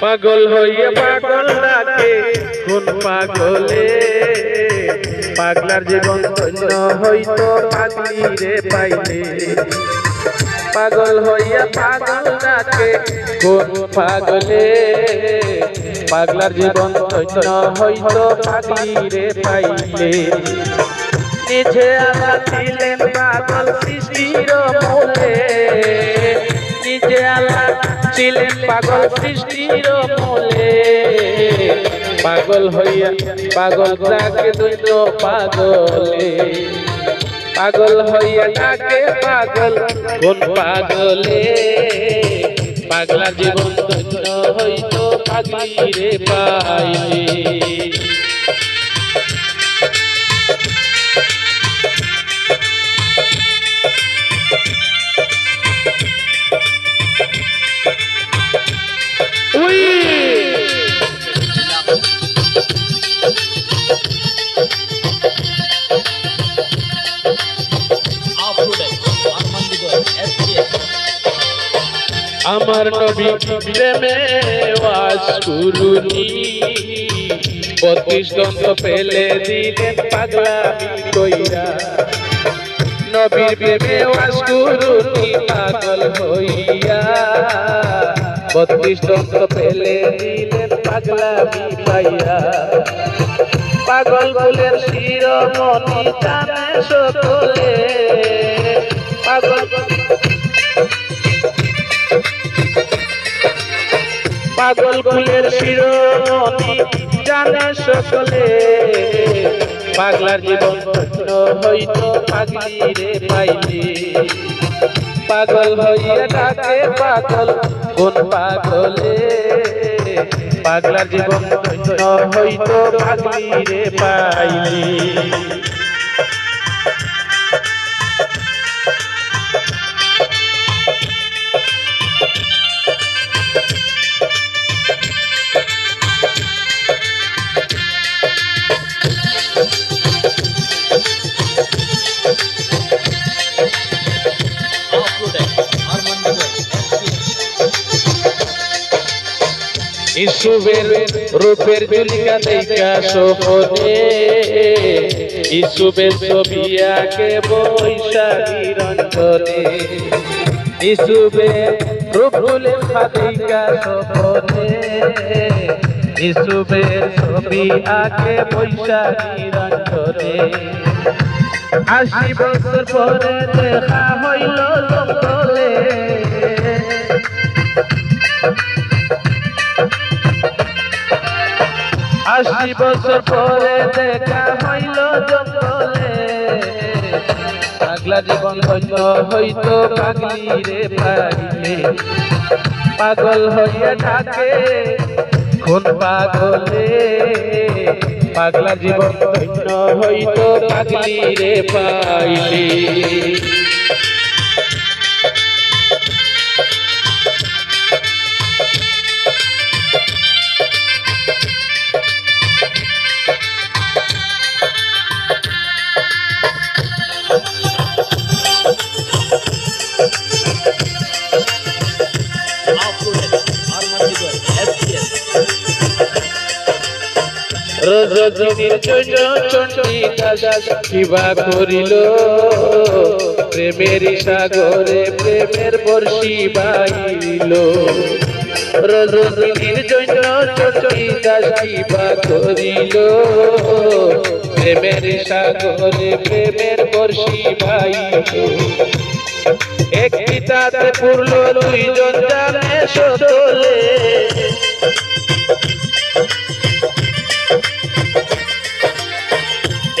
পাগল হইয়া পাগল ডাকে কোন পাগলে। পাগলার জীবন ধন্য পাগলি রে পাইলে। পাগল হইয়া পাগল ডাকে কোন পাগলে। পাগলার জীবন হইতো পাগলি রে পাইলে। নিজে আল্লাহ ছিলেন পাগল সৃষ্টির মূলে। নিজে আল্লাহ ছিলেন পাগল সৃষ্টির মূলে। পাগল হইয়া পাগল ডাকে দুইত পাগলে। পাগল হইয়া ডাকে পাগল। কোন পাগলে? পাগলা জীবন ধন্য হইতো পাগলি রে পাইলে। আমার নবী প্রেমে ওয়াজ কুরুনি। বত্রিশ দন্ত পেলে দিলেন পাগলামি কইরা। নবীর প্রেমে ওয়াজ কুরুনি, পাগল হইয়া। বত্রিশ দন্ত পেলে দিলেন পাগলামি পাইয়া। পাগল ফুলের শিরোমণি জানে সকলে পাগল ফুলের শিরোমণি, জানে সকলে। পাগলার জীবন হইতো, পাগলি রে পাইলে। পাগল হইয়া ডাকে পাগল, কোন পাগলে? পাগলার জীবন হইতো, পাগলি রে পাইলে। ইসুবের রূপের জুলিকা দেখা সোহনে ইসুবের ছবি আঁকে বৈশাখী রঞ্জনে ইসুবের রূপ জুলিকা দেখা সোহনে ইসুবের ছবি আঁকে বৈশাখী রঞ্জনে আশি বছর পরে দেখা হইল জঙ্গলে আশি বছর পরে দেখা হইল জঙ্গলে। পাগলা জীবন হইল হইতো পাগলি রে পাগলে। পাগল হইয়া থাকে কোন পাগলে? পাগলা জীবন হইল হইতো পাগলি রে পাইলে রজনীর জন্য চন্ডিকা কিবা করিল। প্রেমের সাগরে প্রেমের বর্ষি বাইল রজনীর জন্য চন্ডিকা কিবা করিল। প্রেমের সাগরে প্রেমের বর্ষি বাইল একটি তাতে পূর্ণ দুইজন জানে সতলে।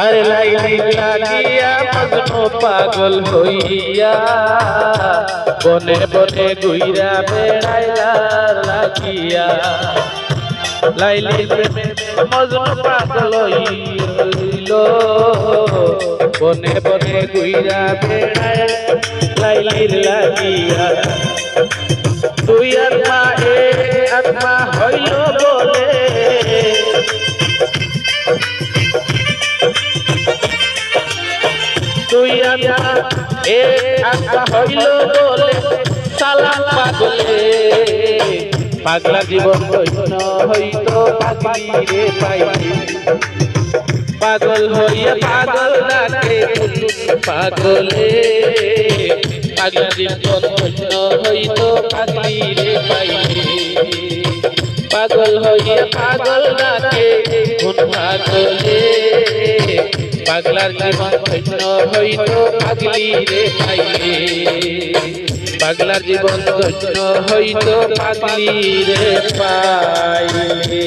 আরে লাইলি লাগিয়া মজনু পাগল হইয়া, বনে বনে গুইরা বেড়াইলা লাগিয়া। লাইলি প্রেমে মজনু পাগল হইল। বনে বনে গুইরা বেড়াই লাইলির লাগিয়া। দুই আত্মা, এক আত্মা হইল বলে তুই আত্মা, এক আত্মা হইল বলে সালাম পাগলে। পাগলা জীবন হইতো পাগলি রে পাইলি। পাগল হইয়া পাগল ডাকে। পাগলে পাগলা জীবন ধন্য হইতো পাগলি রে পাইলি। পাগল হইয়া পাগল ডাকে পাগলে পাগলার জীবন ধন্য হইতো পাগলি রে পাইলে। পাগলার জীবন ধন্য হইতো পাগলি রে পাইলে।